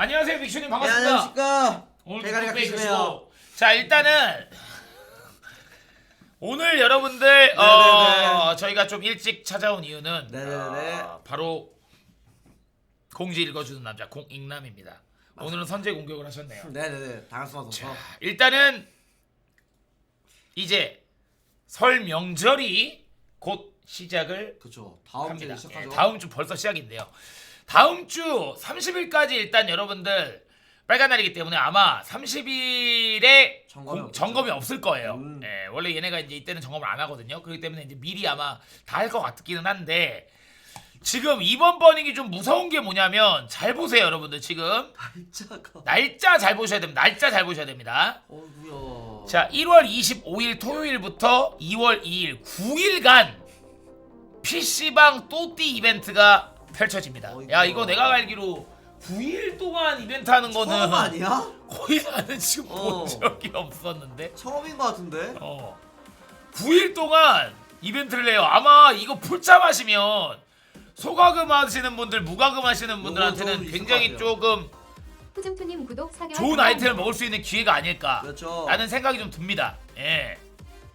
안녕하세요 빅슈님 네, 반갑습니다. 안녕하십니까. 오늘 대가리가 또 크시네요. 빼주시고. 자 일단은 오늘 여러분들 어, 네네네. 저희가 좀 일찍 찾아온 이유는 네네네. 어, 바로 공지 읽어주는 남자 공익남입니다. 오늘은 선제 공격을 하셨네요. 네네네. 없어서. 일단은 이제 설 명절이 곧 시작을 그렇죠. 다음 합니다. 주에 시작하죠. 예, 다음 주 벌써 시작인데요. 다음 주 30일까지 일단 여러분들 빨간 날이기 때문에 아마 30일에 점검이 없겠죠. 점검이 없을 거예요. 음. 예, 원래 얘네가 이제 이때는 점검을 안 하거든요. 그렇기 때문에 이제 미리 아마 다 할 것 같기는 한데 지금 이번 버닝이 좀 무서운 게 뭐냐면 잘 보세요, 여러분들 지금 날짜가. 날짜 잘 보셔야 됩니다. 날짜 잘 보셔야 됩니다. 어구야. 자, 1월 25일 토요일부터 2월 2일 9일간 PC방 또띠 이벤트가 펼쳐집니다. 어이구. 야, 이거 내가 알기로 9일 동안 이벤트 하는 거는 처음 아니야? 거의 나는 지금 어. 본 적이 없었는데. 처음인 것 같은데. 어. 9일 동안 이벤트를 해요. 아마 이거 풀참 하시면 소가금 하시는 분들, 무가금 하시는 좀 분들한테는 굉장히. 조금 후즘투님 구독 4개월 좋은 아이템을 먹을 수 있는 기회가 아닐까 그렇죠. 라는 생각이 좀 듭니다. 예.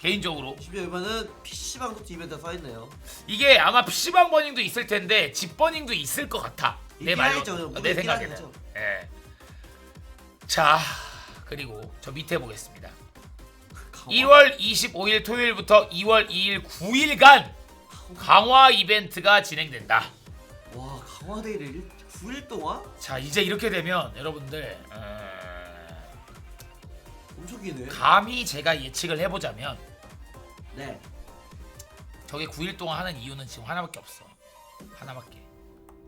개인적으로 심지어 여기는 PC방 토트 이벤트 써있네요. 이게 아마 PC방 버닝도 있을 텐데 집 버닝도 있을 것 같아. 내 말로 하겠죠. 내 무조건 생각에는. 하겠죠. 예. 자 그리고 저 밑에 보겠습니다. 강화. 1월 25일 토요일부터 2월 2일 9일간 강화 이벤트가 진행된다. 와 강화데이를 9일 동안? 자 이제 이렇게 되면 여러분들 어, 엄청 기네. 감히 제가 예측을 해보자면 네. 저게 9일 동안 하는 이유는 지금 하나밖에 없어. 하나밖에.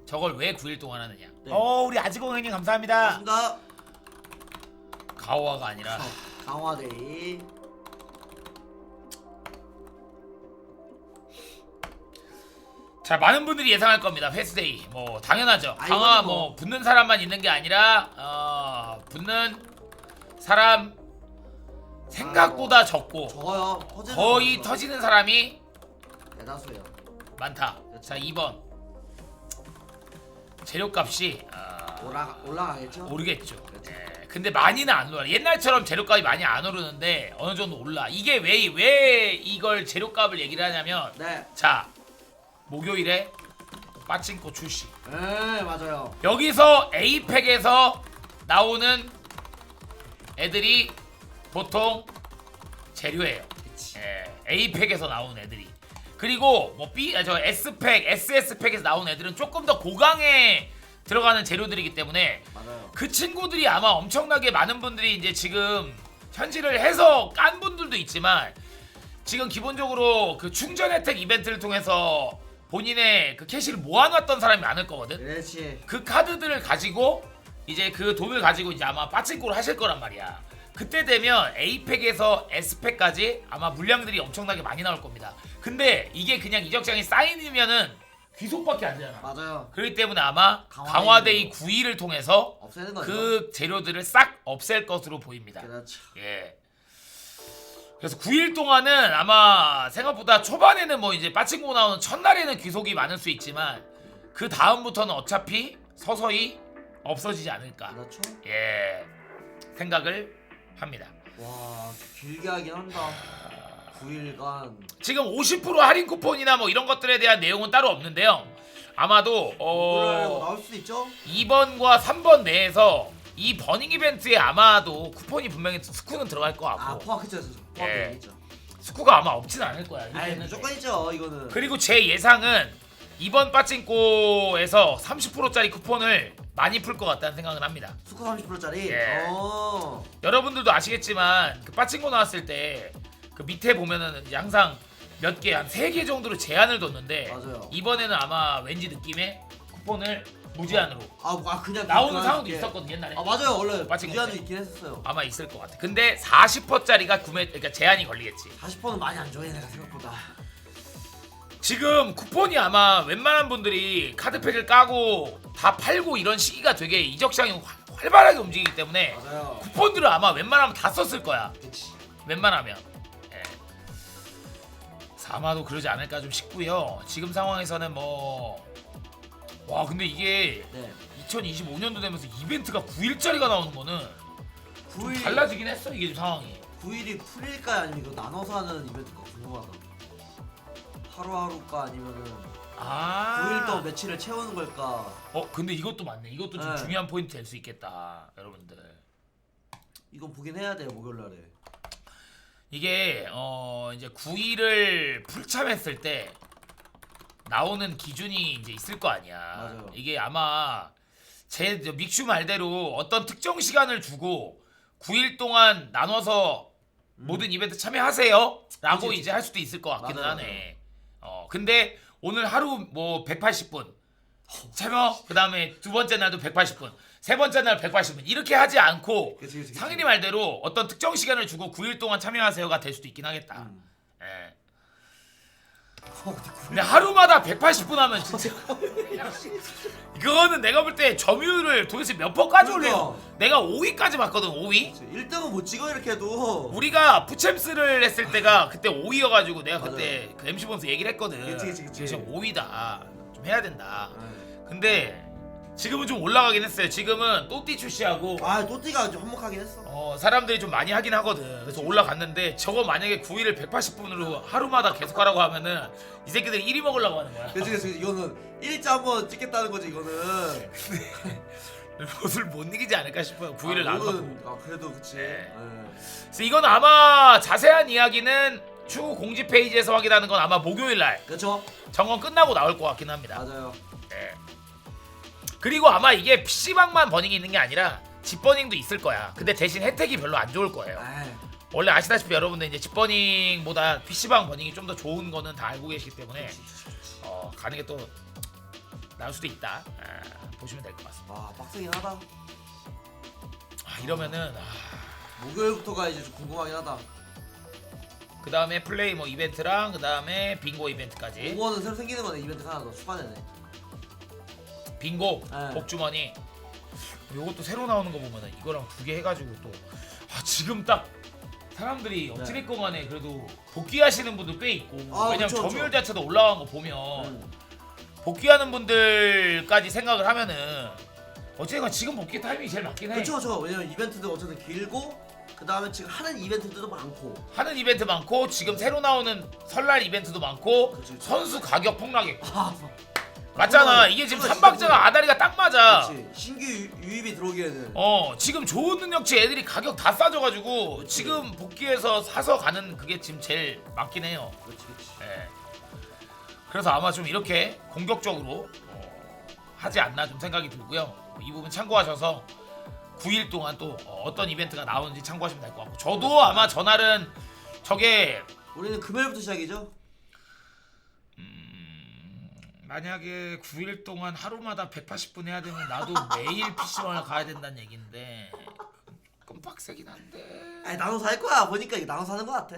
저걸 왜 9일 동안 하느냐? 네. 어 우리 아지공 형님 감사합니다. 반갑습니다. 가오화가 아니라 강화데이. 자 많은 분들이 예상할 겁니다. 페스데이 뭐 당연하죠. 아, 강화 뭐- 뭐 붙는 사람만 있는 게 아니라 어, 붙는 사람 생각보다 적고. 허재는 거의. 터지는 사람이 대다수예요. 많다. 자 2번 재료값이 아, 올라 올라가겠죠? 오르겠죠. 예, 근데 많이는 안 올라. 옛날처럼 재료값이 많이 안 오르는데 어느 정도 올라. 이게 왜 왜 이걸 재료값을 얘기를 하냐면 네. 자 목요일에 빠칭코 출시. 네 맞아요. 여기서 에이펙에서 나오는 애들이 보통 재료예요. 예, 에이펙에서 나온 애들이. 그리고 뭐 B 아, 저 S팩, SS팩에서 나온 애들은 조금 더 고강에 들어가는 재료들이기 때문에 맞아요. 그 친구들이 아마 엄청나게 많은 분들이 이제 지금 현질을 해서 깐 분들도 있지만 지금 기본적으로 그 충전 혜택 이벤트를 통해서 본인의 그 캐시를 모아놨던 사람이 많을 거거든. 그렇지. 그 카드들을 가지고 이제 그 돈을 가지고 이제 아마 빠칭코를 하실 거란 말이야. 그때 되면 A팩에서 S팩까지 아마 물량들이 엄청나게 많이 나올 겁니다. 근데 이게 그냥 이적장이 사인이면은 귀속밖에 안 되잖아. 맞아요. 그렇기 때문에 아마 강화데이 9일을 통해서 없애는 거죠. 그 재료들을 싹 없앨 것으로 보입니다. 그렇죠. 예. 그래서 9일 동안은 아마 생각보다 초반에는 뭐 이제 빠친코 나오는 첫날에는 귀속이 많을 수 있지만 그 다음부터는 어차피 서서히 없어지지 않을까. 그렇죠. 예. 생각을 합니다. 와 길게 하긴 한다. 9일간. 지금 50% 할인 쿠폰이나 뭐 이런 것들에 대한 내용은 따로 없는데요. 아마도 어 나올 수도 있죠. 2번과 3번 내에서 이 버닝 이벤트에 아마도 쿠폰이 분명히 스쿠는 들어갈 것 아 같고 포함했죠. 예. 포함되겠죠. 스쿠가 아마 없진 않을 거야. 아니 이렇게는. 무조건 있죠 이거는. 그리고 제 예상은 이번 빠찡코에서 30%짜리 쿠폰을 많이 풀 것 같다는 생각을 합니다. 스코 30%짜리. 예. 어. 여러분들도 아시겠지만 그 빠찡코 나왔을 때 그 밑에 보면은 이제 항상 몇 개 한 세 개 정도로 제한을 뒀는데 맞아요. 이번에는 아마 왠지 느낌에 쿠폰을 무제한으로 아, 아 그냥 나오는 그냥 상황도 이렇게. 있었거든 옛날에 아 맞아요 원래 빠진 무제한도 건데. 있긴 했었어요. 아마 있을 것 같아. 근데 40%짜리가 구매 그러니까 제한이 걸리겠지. 40%는 많이 안 좋아해 내가 생각보다. 지금 쿠폰이 아마 웬만한 분들이 카드팩을 까고 다 팔고 이런 시기가 되게 이적 시장이 활- 활발하게 움직이기 때문에 맞아요. 쿠폰들을 아마 웬만하면 다 썼을 거야. 그치. 웬만하면. 예. 아마도 그러지 않을까 좀 싶고요. 지금 상황에서는 뭐. 와 근데 이게 네. 이 2025년도 되면서 이벤트가 9일짜리가 나오는 거는 좀 9일 달라지긴 했어 이게 좀 상황이 9일이 풀일까 아니면 이거 나눠서 하는 이벤트가 궁금하다. 하루하루까 아니면은 아 9일 동안 며칠을 채우는 걸까? 어 근데 이것도 맞네 이것도 좀 네. 중요한 포인트 될 수 있겠다 여러분들 이건 보긴 해야 돼요 목요일 날에. 이게 어 이제 9일을 풀참했을 때 나오는 기준이 이제 있을 거 아니야. 맞아요. 이게 아마 제 믹슈 말대로 어떤 특정 시간을 두고 9일 동안 나눠서 모든 이벤트 참여하세요. 라고 음. 그치, 이제 할 수도 있을 것 같기는 맞아요, 하네. 어 근데 오늘 하루 뭐 180분 참여 그다음에 두 번째 날도 180분 세 번째 날 180분 이렇게 하지 않고 그치, 그치, 그치. 상인이 말대로 어떤 특정 시간을 주고 9일 동안 참여하세요가 될 수도 있긴 하겠다. 음. 근데 9일 근데 하루마다 180분 하면 진짜 이거는 내가 볼 때 점유율을 도대체 몇 번까지 그러니까. 올려? 내가 5위까지 봤거든 5위. 1등은 못 찍어 이렇게 해도. 우리가 부챔스를 했을 때가 그때 5위여가지고 내가 그때 그 MC 보면서 얘기를 했거든. 그치, 그치, 그치. 지금 5위다. 좀 해야 된다. 네. 근데 지금은 좀 올라가긴 했어요. 지금은 또띠 출시하고 아 또띠가 좀 한몫하긴 했어. 어, 사람들이 좀 많이 하긴 하거든. 그래서 올라갔는데 저거 만약에 9위를 180분으로 하루마다 계속 하라고 하면은 이 새끼들이 1위 먹으려고 하는 거야. 그치 그치 이거는 일자 한번 찍겠다는 거지 이거는. 옷을 못 이기지 않을까 싶어요. 9위를 아, 안 이거는- 받고. 아 그래도 그치. 네. 네. 그래서 이건 아마 자세한 이야기는 추후 공지 페이지에서 확인하는 건 아마 목요일 날 그렇죠. 점검 끝나고 나올 것 같긴 합니다. 맞아요. 네. 그리고 아마 이게 PC방만 버닝이 있는 게 아니라 집 버닝도 있을 거야. 근데 대신 혜택이 별로 안 좋을 거예요. 원래 아시다시피 여러분들 이제 집 버닝보다 PC방 버닝이 좀 더 좋은 거는 다 알고 계시기 때문에 어, 가는 게 또 나을 수도 있다. 아, 보시면 될 것 같습니다. 와 빡세긴 하다. 아, 이러면은 아, 목요일부터가 이제 좀 궁금하긴 하다. 그 다음에 플레이 뭐 이벤트랑 그 다음에 빙고 이벤트까지. 이거는 새로 생기는 거네 이벤트 하나 더 추가되네. 빙고 네. 복주머니 요것도 새로 나오는 거 보면은 이거랑 두 개 해가지고 또 아, 지금 딱 사람들이 어찌됐건 간에 그래도 복귀하시는 분들 꽤 있고 네. 아, 왜냐면 그쵸, 그쵸. 점유율 자체도 올라간 거 보면 음. 복귀하는 분들까지 생각을 하면은 어쨌든 지금 복귀 타이밍이 제일 맞긴 해 그렇죠 그렇죠. 왜냐면 이벤트도 어쨌든 길고 그 다음에 지금 하는 이벤트들도 많고. 하는 이벤트 많고 지금 새로 나오는 설날 이벤트도 많고 그치, 그치. 선수 가격 폭락했고 아 맞잖아 이게 지금 삼박자가 아다리가 딱 맞아 그렇지. 신규 유- 유입이 들어오기에는. 어 지금 좋은 능력치 애들이 가격 다 싸져가지고 지금 복귀해서 사서 가는 그게 지금 제일 맞긴 해요. 그렇지 그렇지. 예. 그래서 아마 좀 이렇게 공격적으로 어, 하지 않나 좀 생각이 들고요. 이 부분 참고하셔서 9일 동안 또 어, 어떤 이벤트가 나오는지 참고하시면 될 것 같고 저도 아마 전날은 저게 우리는 금요일부터 시작이죠. 만약에 9일 동안 하루마다 180분 해야 되면 나도 매일 PC방을 가야 된다는 얘긴데. 좀 빡세긴 한데. 아니 나눠서 할 거야. 보니까 이게 나눠서 하는 거 같아.